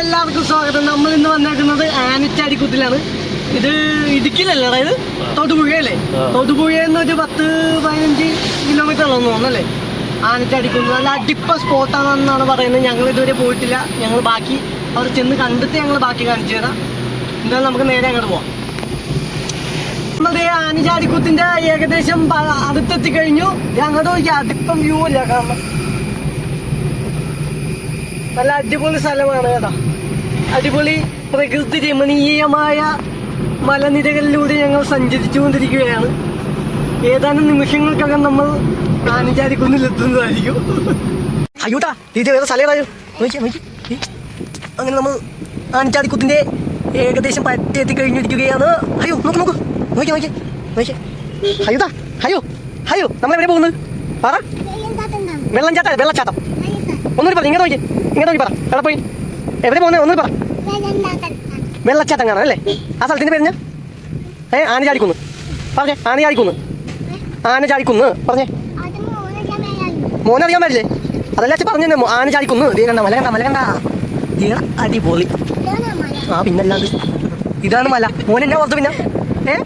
എല്ലാവർക്കും സ്വാഗതം. നമ്മൾ ഇന്ന് വന്നേക്കുന്നത് ആനച്ചാടിക്കുത്തിലാണ് ഇത് ഇടുക്കിയിലല്ലേ അതായത് തൊടുപുഴയല്ലേ? തൊടുപുഴയിൽ നിന്ന് ഒരു പത്ത് പതിനഞ്ച് കിലോമീറ്റർ ഉള്ളതെന്ന് തോന്നുന്നല്ലേ ആനച്ചാടിക്കുന്നത് നല്ല അടിപ്പ സ്പോട്ടാണെന്നാണ് പറയുന്നത്. ഞങ്ങൾ ഇതുവരെ പോയിട്ടില്ല. ഞങ്ങൾ ബാക്കി അവിടെ ചെന്ന് കണ്ടിട്ട് ഞങ്ങൾ ബാക്കി കാണിച്ചു തരാം. എന്തായാലും നമുക്ക് നേരെ അങ്ങോട്ട് പോവാം. ആനച്ചാടിക്കുത്തിന്റെ ഏകദേശം അടുത്തെത്തി കഴിഞ്ഞു ഞങ്ങളുടെ ഒരു അടുപ്പം വ്യൂ അല്ല കാരണം. നല്ല അടിപൊളി സ്ഥലമാണ് കേട്ടോ. അടിപൊളി പ്രകൃതി രമണീയമായ മലനിരകളിലൂടെ ഞങ്ങൾ സഞ്ചരിച്ചുകൊണ്ടിരിക്കുകയാണ്. ഏതാനും നിമിഷങ്ങൾക്കകം നമ്മൾ ആനച്ചാരിക്കുന്നിലെത്തുന്നതായിരിക്കും അയ്യോട്ടാ ഇത് വേറെ സ്ഥലമായോ. അങ്ങനെ നമ്മൾ ആനച്ചാടിക്കുത്തിന്റെ ഏകദേശം പറ്റെത്തി കഴിഞ്ഞിരിക്കുകയാണ് അയ്യോ നോക്ക് നോക്ക്. നോക്കി നോക്കി നോക്കി. അയ്യോതാ അയ്യോ അയ്യോ നമ്മൾ എവിടെ പോകുന്നത്? പറ. വെള്ളം ചാട്ടം വെള്ളച്ചാട്ടം ഒന്നുകൂടി പറ ഇങ്ങനെ നോക്കി ഇങ്ങനെ നോക്കി പറ. എവിടെ പോയി? എവിടെ പോകുന്നത് ഒന്ന് പറ. വെള്ളച്ചാട്ടം. കാണാം അല്ലേ? ആ സ്ഥലത്തിന്റെ പേര് ഏ ആന ചാടിക്കുന്നു. പറഞ്ഞേ ആന ചാടിക്കുന്നു. ആന ചാടിക്കുന്നു. പറഞ്ഞേ. മോനറിയാൻ പറ്റില്ലേ അതല്ല അച്ഛൻ പറഞ്ഞു തന്നെ ആന ചാടിക്കുന്നു. ദേ കണ്ട മല കണ്ട മല കണ്ട? അടിപൊളി. ആ പിന്നല്ലാണ്ട് ഇതാണ് മല. മോൻ എന്നാ ഓർത്ത് പിന്നെ. ഏ?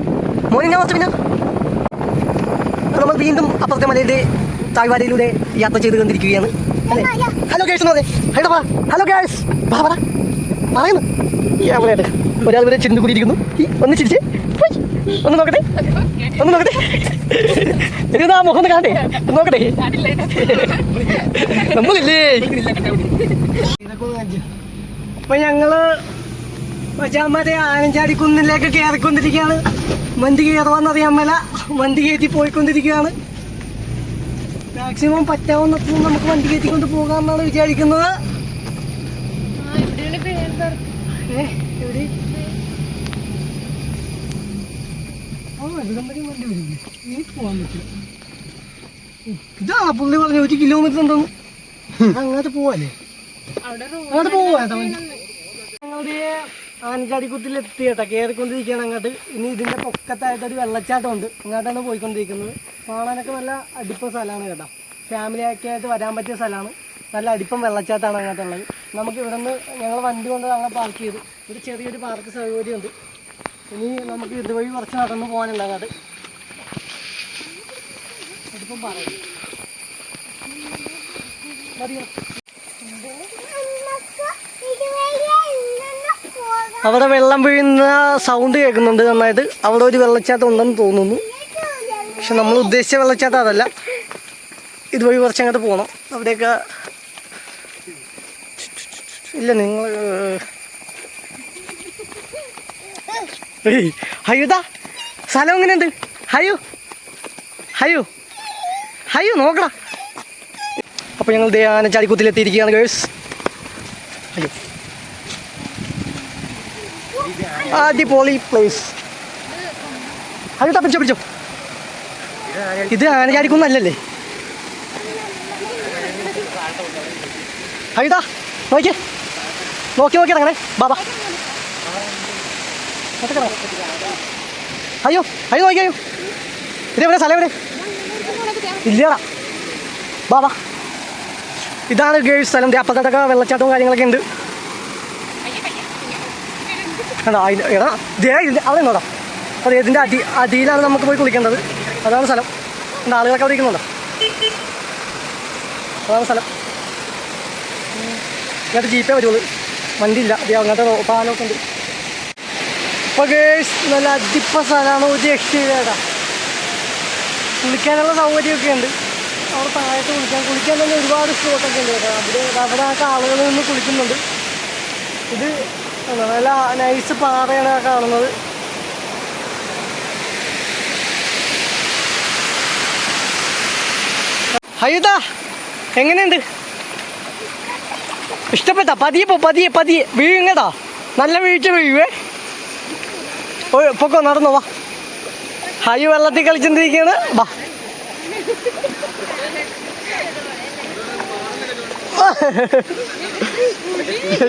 മോൻ എന്നാ ഓർത്ത് പിന്നെ. നമ്മൾ വീണ്ടും അപ്പുറത്തെ മലയുടെ താഴ്വാരയിലൂടെ യാത്ര ചെയ്ത് കണ്ടിരിക്കുകയാണ്. ഹലോ ഗേഴ്സ് എന്ന് പറഞ്ഞേ. ഹലോ കേസ് ഹലോ ഗേഴ്സ് വാ പറ പറയുന്നു എവിടെയാണ് ഒരാൾ ഇവിടെ ചിരിந்து കൂടിയിരിക്കുന്നു. ഒന്ന് ചിരിച്ചേ. ഒന്ന് നോക്കട്ടെ. ഒന്ന് നോക്കട്ടെ. ആ മുഖം ഒന്ന് കാണട്ടെ. നോക്കട്ടെ. നമ്മളില്ലേ? അപ്പൊ ഞങ്ങൾ മറ്റേ ആനഞ്ചാടി കുന്നിലേക്ക് കയറിക്കൊണ്ടിരിക്കുകയാണ് വണ്ടി കയറുവാന്നറിയാൻ മേല വണ്ടി കയറ്റി പോയിക്കൊണ്ടിരിക്കുകയാണ്. മാക്സിമം പറ്റാവുന്നത്ര നമുക്ക് വണ്ടി കയറ്റിക്കൊണ്ട് പോകാമെന്നാണ് വിചാരിക്കുന്നത് ഏ, എവിടെ? ആ, ഇവിടം വരെയും വണ്ടി വരും. ഇനി പോവാൻ പറ്റില്ല. ഉം, ഇതാണോ പുള്ളി പറഞ്ഞ ഒരു കിലോമീറ്റർ ഉണ്ടെന്ന് അങ്ങോട്ട് പോവാല്ലേ? അങ്ങോട്ട് പോവാ കേട്ടോ വണ്ടി ഞങ്ങളുടെ ആനച്ചാടിക്കുത്തിൽ എത്തി കേട്ടോ കയറിക്കൊണ്ടിരിക്കുകയാണ് അങ്ങോട്ട്. ഇനി ഇതിന്റെ പൊക്കത്തായിട്ട് ഒരു വെള്ളച്ചാട്ടം ഉണ്ട് അങ്ങോട്ടാണ് പോയിക്കൊണ്ടിരിക്കുന്നത്. കാണാനൊക്കെ നല്ല അടിപ്പം സ്ഥലമാണ് കേട്ടോ. ഫാമിലി ഒക്കെ ആയിട്ട് വരാൻ പറ്റിയ സ്ഥലമാണ്. നല്ല അടിപ്പം വെള്ളച്ചാട്ടമാണ് അങ്ങോട്ടുള്ളത്. നമുക്ക് ഇവിടെ നിന്ന് ഞങ്ങൾ വണ്ടി കൊണ്ട് അങ്ങനെ പാർക്ക് ചെയ്തു. ഒരു ചെറിയൊരു പാർക്ക് സൗകര്യമുണ്ട്. ഇനി നമുക്ക് ഇതുവഴി കുറച്ച് നടന്ന് പോകാനുണ്ട് അങ്ങോട്ട് അതിപ്പം പറയും അവിടെ വെള്ളം വീഴുന്ന സൗണ്ട് കേൾക്കുന്നുണ്ട് നന്നായിട്ട്. അവിടെ ഒരു വെള്ളച്ചാട്ടം ഉണ്ടെന്ന് തോന്നുന്നു. പക്ഷെ നമ്മൾ ഉദ്ദേശിച്ച വെള്ളച്ചാട്ടം അതല്ല. ഇതുവഴി കുറച്ച് അങ്ങോട്ട് പോകണം അവിടെയൊക്കെ ഇല്ല നിങ്ങൾ ഹയ്യുതാ സ്ഥലം എങ്ങനെയുണ്ട്? ഹയ്യോ. ഹയ്യോ. ഹയ്യോ നോക്കടാ. അപ്പോൾ ഞങ്ങൾ ദേ ആനച്ചാടിക്കുത്തിലെത്തിയിരിക്കുകയാണ് ഗേഴ്സ് അയ്യോ അടിപൊളി പ്ലേസ് അത് പിടിച്ചോ പിടിച്ചോ. ഇത് ആനചാടിക്കുന്നല്ലേ അയ്യതാ നോക്കിയേ. നോക്കി നോക്കി അങ്ങനെ ബാബാ അയ്യോ അയ്യോ നോക്കി അയ്യോ. ഇതെവിടെ സ്ഥലം എവിടെ ഇല്ലടാ. ബാബാ ഇതാണ് ഗേഴ്സ് സ്ഥലം. ദേ അപ്പുറത്തൊക്കെ വെള്ളച്ചാട്ടവും കാര്യങ്ങളൊക്കെ ഉണ്ട്. എടാ ദേ ഇതിന്റെ അടി അടിയിലാണ് നമുക്ക് പോയി കുളിക്കേണ്ടത്. അതാണ് സ്ഥലം. എന്താ ആളുകളൊക്കെ അവിടെ ഇരിക്കുന്നുണ്ടോ? അതാണ് സ്ഥലം. എന്നിട്ട് ജീപ്പേ വരുള്ളൂ. വണ്ടി ഇല്ല അതെ അങ്ങനത്തെ പാലമൊക്കെ ഉണ്ട് ഇപ്പോൾ ഗേഴ്സ് നല്ല അടിപ്പ സ്ഥലമാണ് ഒരു രക്ഷയിലേടാ കുളിക്കാനുള്ള സൗകര്യമൊക്കെ ഉണ്ട്. അവിടെ താഴത്ത് കുളിക്കാൻ കുളിക്കാൻ തന്നെ ഒരുപാട് സ്പോട്ടൊക്കെ ഉണ്ട് കേട്ടോ. അവിടെ അവിടെ ആ ആളുകൾ നിന്ന് കുളിക്കുന്നുണ്ട്. ഇത് നല്ല നൈസ് പാറയാണ് കാണുന്നത്. ഹയുതാ എങ്ങനെയുണ്ട്? ഇഷ്ടപ്പെട്ട. പതിയെ പോ പതിയെ പതിയെ. വീഴുങ്ങടാ. നല്ല വീഴ്ച വീഴുവേ. പൊക്കോ നടന്നു വാ. ഹൈ വെള്ളത്തിൽ കളിച്ചോണ്ടിരിക്കുകയാണ് വാ.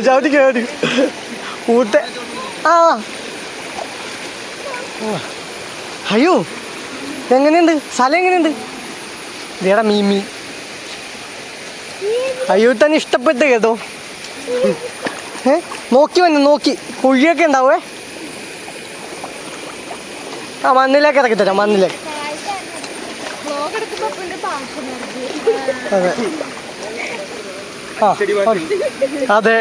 ചവിട്ടി ആ. അയ്യോ. എങ്ങനെയുണ്ട്? സ്ഥലം എങ്ങനെയുണ്ട്? ഇതേടാ മീമി അയ്യോ തന്നെ ഇഷ്ടപ്പെട്ട് കേട്ടോ. ഏ? നോക്കി വന്നു നോക്കി. കുഴിയൊക്കെ ഉണ്ടാവേ ആ മണ്ണിലേക്ക് ഇറക്കി തരാം മണ്ണിലേക്ക്. അതെ. ആ അതെ.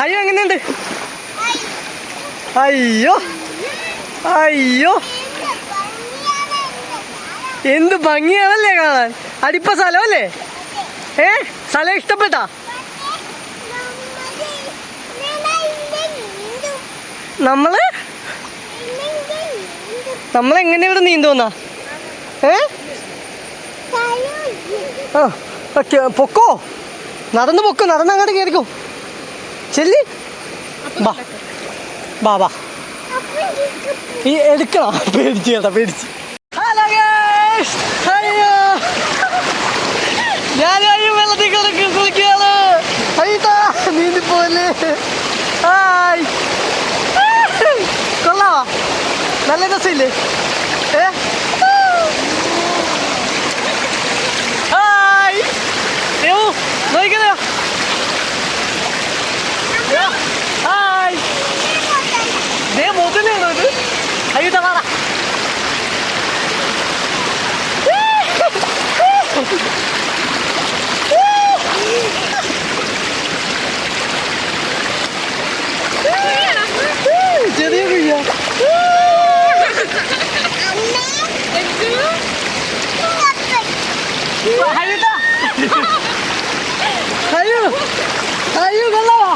അയ്യോ എങ്ങനെയുണ്ട്? അയ്യോ അയ്യോ. എന്ത് ഭംഗിയാണല്ലേ കാണാൻ. അടിപ്പ സ്ഥലമല്ലേ? ഏ സ്ഥലം ഇഷ്ടപ്പെട്ടാ? നമ്മൾ? നമ്മളെങ്ങനെ ഇവിടെ നീന്തുന്നാ ഏ? ആ ഓക്കെ പൊക്കോ? നടന്ന് പൊക്കോ നടന്ന് അങ്ങോട്ട് കയറിക്കോ ചെല്ലി. ബാ. ബാ ബാ. ഈ എടുക്കണം? പേടിച്ച് കേട്ടാ പേടിച്ച് ഹലോ guys. അയ്യോ ഞാനും അയ്യോ വെള്ളത്തിൽ കിടക്ക് കുളിക്കുകയാണ് അയ്യത്താ നീന്തി പോലെ ഹായ് കൊള്ളാവാ നല്ല രസമില്ലേ? ഏ ഹായ് യോ നോക്കിക്കോ ഹായ് ദേ മുതലാണോ ഇത് അയ്യത്താ വാടാ ചെറിയ കുഴിയാ അയ്യത്താ അയ്യോ അയ്യോ കൊള്ളാവാ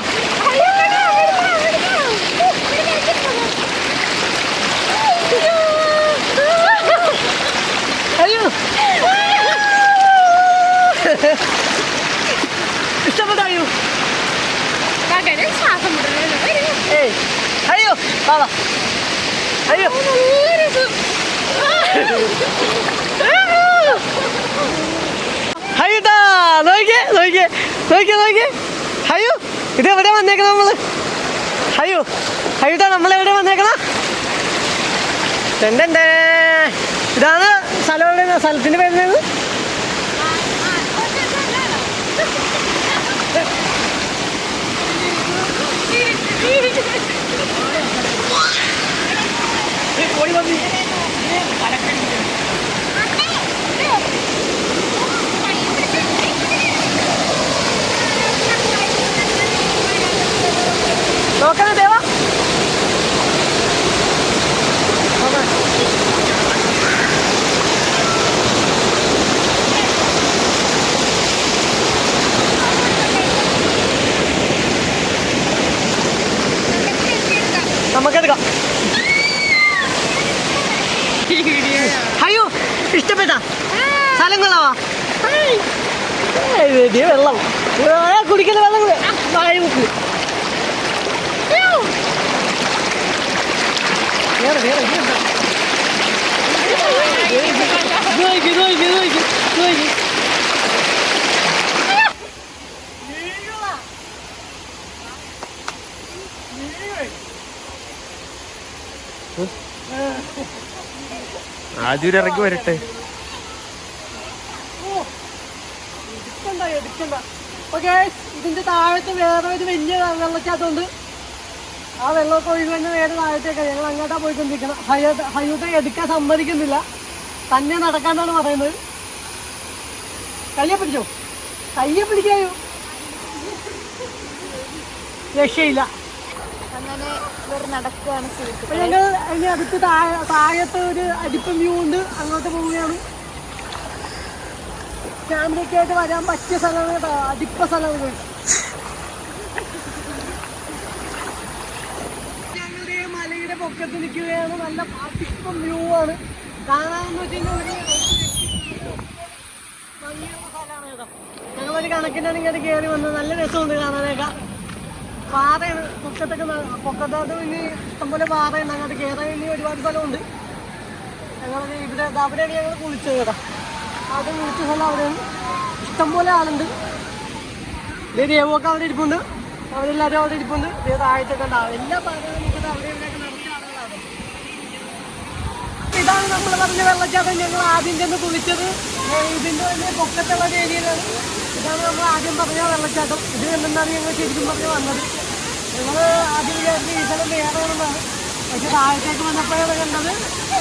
അയ്യോ ഇഷ്ടപ്പെട്ടോ മകന് ശ്വാസം അയ്യോ വാ അയ്യോ. അയ്യോട്ടാ നോക്കിയേ നോക്കിയേ നോക്കിയേ നോക്കിയേ. അയ്യോ ഇത് എവിടെ വന്നേക്കണം നമ്മൾ? അയ്യോ അയ്യോട്ടാ നമ്മളെവിടെ വന്നേക്കണ? തെണ്ടേ ഇതാണ് സ്ഥലം എവിടെ സ്ഥലത്തിന്റെ പേരുന്നത് പോയി നമുക്കെടുക്കാം. അയ്യോ ഇഷ്ടപ്പെട്ടാ? സ്ഥലം കൊള്ളാവാ വെള്ളം. കുടിക്കുന്ന വെള്ളം കൂടെ. വായ മുക്ക്. വേറെ വേറെ ഇത് എന്താ? ഇത് നോക്ക്, ഇത് നോക്ക്, ഇത് നോക്ക്, ഇത് നോക്ക്. ആദ്യം ഇറങ്ങി വരട്ടെ. ഇതിന്റെ താഴത്ത് വേറെ ഒരു വലിയ വെള്ളച്ചാട്ടമുണ്ട് ആ വെള്ളമൊക്കെ തന്നെ വേറെ താഴത്തേക്കാണ് ഞങ്ങൾ അങ്ങോട്ടാ പോയിക്കൊണ്ടിരിക്കണം. ഹയ ഹയൂട്ട എടുക്കാൻ സമ്മതിക്കുന്നില്ല. തന്നെ നടക്കാന്നാണ് പറയുന്നത്. കയ്യെ പിടിച്ചോ? കയ്യെ പിടിക്കായോ? രക്ഷയില്ല. അങ്ങനെ നടക്കുകയാണ് സുഹൃത്തുക്കളെ ഞങ്ങൾ ഇനി അടുത്ത് താഴെ താഴത്തെ ഒരു അടിപ്പം വ്യൂ ഉണ്ട്. അങ്ങോട്ട് പോവുകയാണ്. ഫാമിലിയൊക്കെ ആയിട്ട് വരാൻ പറ്റിയ സ്ഥലമാണ് കേട്ടോ. അടിപ്പ സ്ഥലമാണ് ഞങ്ങളുടെ മലയുടെ പൊക്കത്ത് നിൽക്കുകയാണ്. നല്ല അടിപ്പം വ്യൂ ആണ്. കാണാമെന്ന് വെച്ച് കഴിഞ്ഞാൽ ഒരു ഭംഗിയുള്ള സ്ഥലമാണ് കേട്ടോ. ഞങ്ങളൊരു കണക്കിനാണ് ഇങ്ങോട്ട് കയറി വന്നത്. നല്ല രസമുണ്ട് കാണാനൊക്കെ പാറയാണ് പൊക്കത്തൊക്കെ പൊക്കത്തോട്ട് ഇനി ഇഷ്ടംപോലെ പാറയുണ്ട് അങ്ങോട്ട് കയറാൻ ഇനി ഒരുപാട് സ്ഥലമുണ്ട്. ഞങ്ങൾ ഇവിടെ അവിടെയാണ് ഞങ്ങൾ കുളിച്ചത് കേട്ടോ. അവിടെ കുളിച്ച സ്ഥലം അവിടെയാണ്. ഇഷ്ടംപോലെ ആളുണ്ട്. അവിടെ ഇരിപ്പുണ്ട്. അവരെല്ലാവരും അവിടെ ഇരിപ്പുണ്ട്. ഇതേ താഴത്തൊക്കെ ഉണ്ടാവും എല്ലാ പാറകളും ഇതാണ് നമ്മൾ പറഞ്ഞ വെള്ളച്ചാട്ടം ഞങ്ങൾ ആദ്യം ചെന്ന് കുളിച്ചത്. ഇതിന്റെ തന്നെ പൊക്കത്തുള്ള ഏരിയയിലാണ്. ഇതാണ് നമ്മൾ ആദ്യം പറഞ്ഞ വെള്ളച്ചാട്ടം. ഇത് കണ്ടെന്നാണ് ഞങ്ങൾ ശരിക്കും പറഞ്ഞ് വന്നത്? ഞങ്ങൾ ആദ്യം വിചാരിച്ച് ഈ സ്ഥലം വേറെയാണെന്നാണ് പക്ഷെ താഴത്തേക്ക് വന്നപ്പോഴാണ് കണ്ടത്.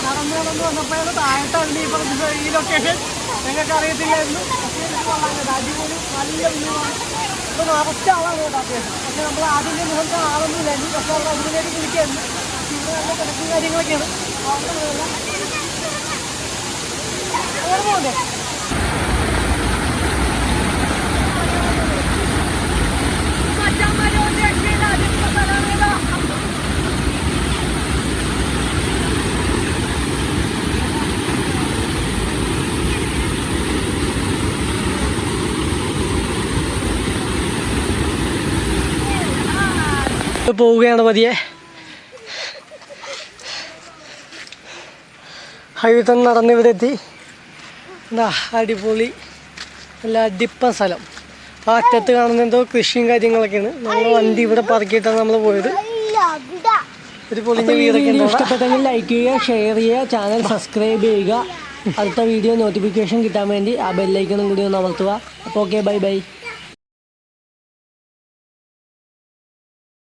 നടന്നു നടന്ന് വന്നപ്പോഴാണ് താഴത്താണ് ഈ പറഞ്ഞ ഈ ലൊക്കേഷൻ ഞങ്ങൾക്ക് അറിയത്തില്ലായിരുന്നു. പക്ഷേ. അടിപൊളി നല്ല വ്യൂ ആണ്. നിറച്ച ആളാണ് കേട്ടോ പക്ഷെ നമ്മൾ ആദ്യം മുഖത്ത് ആളൊന്നും ഇല്ലായിരുന്നു. പക്ഷെ അവിടെ അതിലേക്ക് വിളിക്കായിരുന്നു. ഇവിടെ നല്ല തിരക്കും കാര്യങ്ങളൊക്കെയാണ്. അവിടെ പോകണ്ടേ? പോവുകയാണ് പതിയെ. ഹൈവേ തന്നെ നടന്ന് ഇവിടെ എത്തി. എന്താ അടിപൊളി നല്ല അടിപ്പ സ്ഥലം. ആ അറ്റത്ത് കാണുന്ന എന്തോ കൃഷിയും കാര്യങ്ങളൊക്കെയാണ്. നമ്മൾ വണ്ടി ഇവിടെ പറക്കിയിട്ടാണ് നമ്മൾ പോയത്. ഒരു പൊളിഞ്ഞ വീടൊക്കെ ഇഷ്ടപ്പെട്ടെങ്കിൽ ലൈക്ക് ചെയ്യുക ഷെയർ ചെയ്യുക ചാനൽ സബ്സ്ക്രൈബ് ചെയ്യുക. അടുത്ത വീഡിയോ നോട്ടിഫിക്കേഷൻ കിട്ടാൻ വേണ്ടി ആ ബെല്ലൈക്കണും കൂടി ഒന്ന് അമർത്തുക. അപ്പോൾ ഓക്കെ ബൈ ബൈ